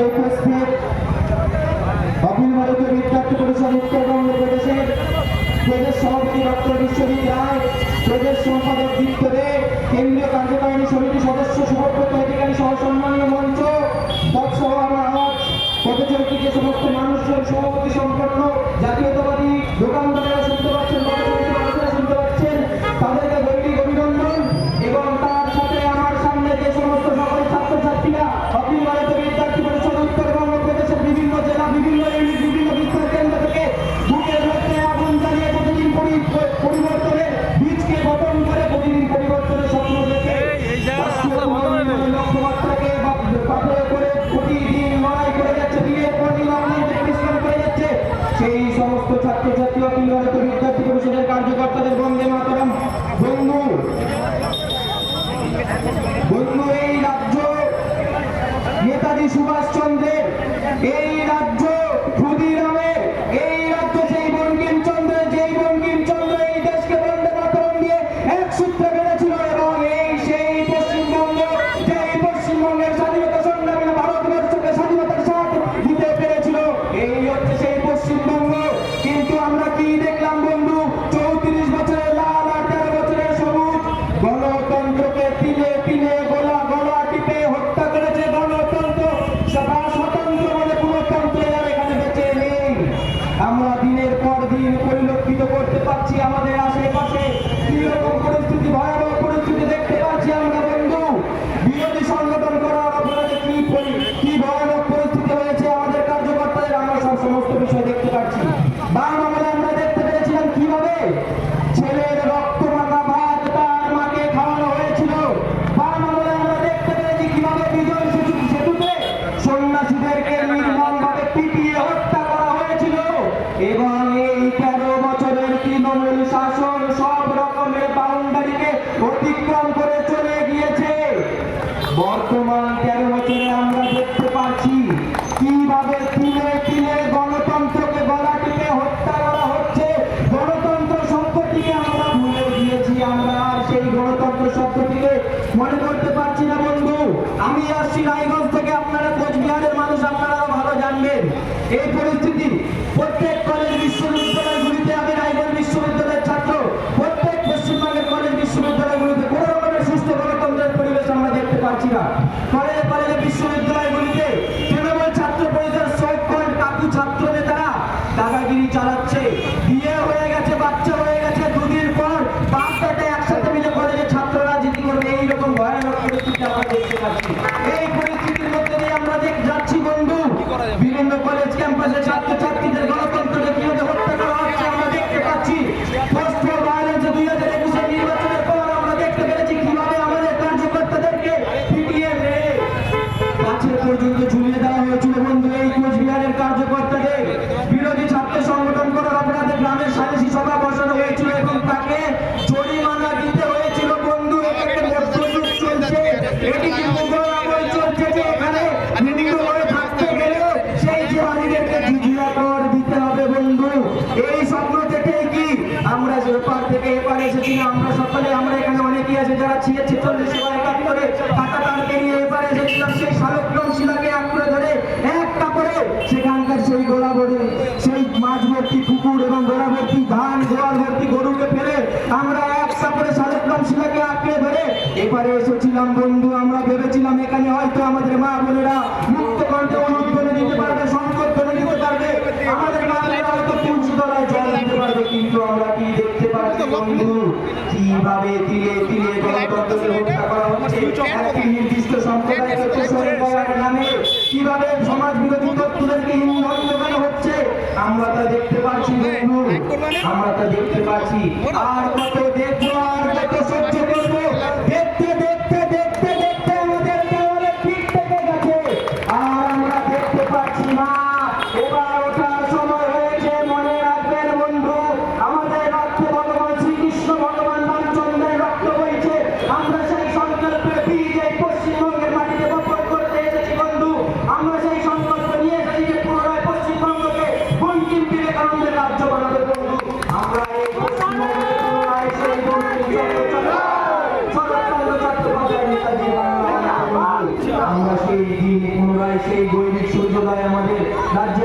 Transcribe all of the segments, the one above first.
মঞ্চে উপস্থিত। অখিল ভারতীয় বিদ্যার্থী পরিষদ উত্তরবঙ্গ প্রদেশের প্রদেশ সভাপতি ডক্টর বিশ্বজিৎ রায়, প্রদেশ সম্পাদক দীপ্ত দে কেন্দ্রীয় কার্যকারিণী সমিতির সদস্য সুভব্রত অধিকারী সহ সম্মানীয় মঞ্চ, তৎসহ আমার আওয়াজ সমস্ত মানুষজন, সভাপতি সম্পন্ন জাতীয়তাবাদী দোকানদার এই রাজ্য অতিক্রম করে চলে গিয়েছে। বর্তমান তেরো বছরে আমরা দেখতে পাচ্ছি কীভাবে তিনে তিনে গণতন্ত্রকে গলা টিপে হত্যা করা হচ্ছে। গণতন্ত্র শব্দটিকে আমরা ভুলে গিয়েছি আমরা, আর সেই গণতন্ত্র শব্দটিকে মনে করতে পারছি না বন্ধু। আমি আসছি রায়গঞ্জ থেকে, আপনারা কোচবিহারের মানুষ, আপনারাও ভালো জানবেন। এই পরিস্থিতি এই পরিস্থিতির আমরা যাচ্ছি বন্ধু। বিভিন্ন কলেজ ক্যাম্পাসে ছাত্রছাত্রীদের রাজ্যের পার থেকে এপারে এসেছি আমরা সকলে, আমরা এখানে অনেকেই আছে যারা ছিয়াছি চল্লিশ বা একাত্তরে টাকা তার পেরিয়ে এসেছিলাম, সেই শালক্রম শিলাকে আঁকড়ে ধরে এক কাপড়ে সেখানকার সেই গোলাভর্তি সেই মাছ ভর্তি পুকুর এবং গোলাভর্তি ধান গোয়াল ভর্তি গরুকে ফেলে আমরা এক করে শালক্রম শিলাকে আঁকড়ে ধরে এবারে এসেছিলাম। বন্ধু, আমরা ভেবেছিলাম এখানে হয়তো আমাদের মা বোনেরা মুক্ত কণ্ঠে অনুভূতি কীভাবে তিলে তিলে গণতন্ত্রকে হত্যা করা হচ্ছে। একটি নির্দিষ্ট সম্প্রদায়ের প্রশাসনের করার নামে। কীভাবে সমাজ বিরোধী তত্ত্বদেরকে ইন্ধন যোগানো হচ্ছে আমরা তা দেখতে পাচ্ছি আমরা তা দেখতে পাচ্ছি। আর কত দেখব আমরা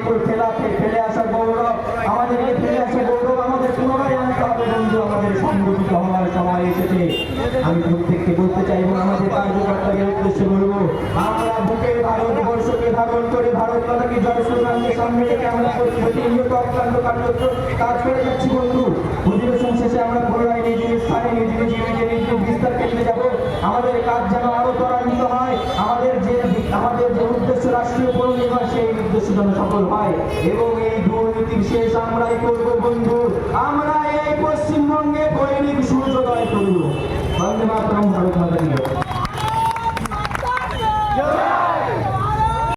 আমাদের এই ফেলে আসার গৌরব। আমাদেরকে ফেলে আসা গৌরব আমাদের পুনরায় আনতে হবে বন্ধু, আমাদের সংগঠিত হওয়ার সময় এসেছে। আমি প্রত্যেককে বলতে চাইব আমাদের কার্যকর্তাদের উদ্দেশ্যে বলব, আমরা বুকের ভারতবর্ষকে ধারণ করে ভারত মাতাকে শ্রীরামকে সামনে রেখে আমরা প্রতিনিয়ত অক্লান্ত কার্যক্র কাজ করে যাচ্ছি বন্ধু। অধিবেশন শেষে আমরা পুনরায় নিজ নিজ স্থানে নিজ নিজ নিজ বিস্তার কেন্দ্রে যাব। আমাদের কাজ যেন আরও ত্বরান্বিত হয় আমাদের যে আমাদের যে উদ্দেশ্য রাষ্ট্রীয় পুনর্নির্মাণ সেই উদ্দেশ্য সফল হয়। এবং এই দুর্নীতির শেষ আমরাই করব বন্ধু। আমরা এই পশ্চিমবঙ্গে বৈনিক সূর্যোদয় করব। বন্দে মাতরম, ভারত মাতা।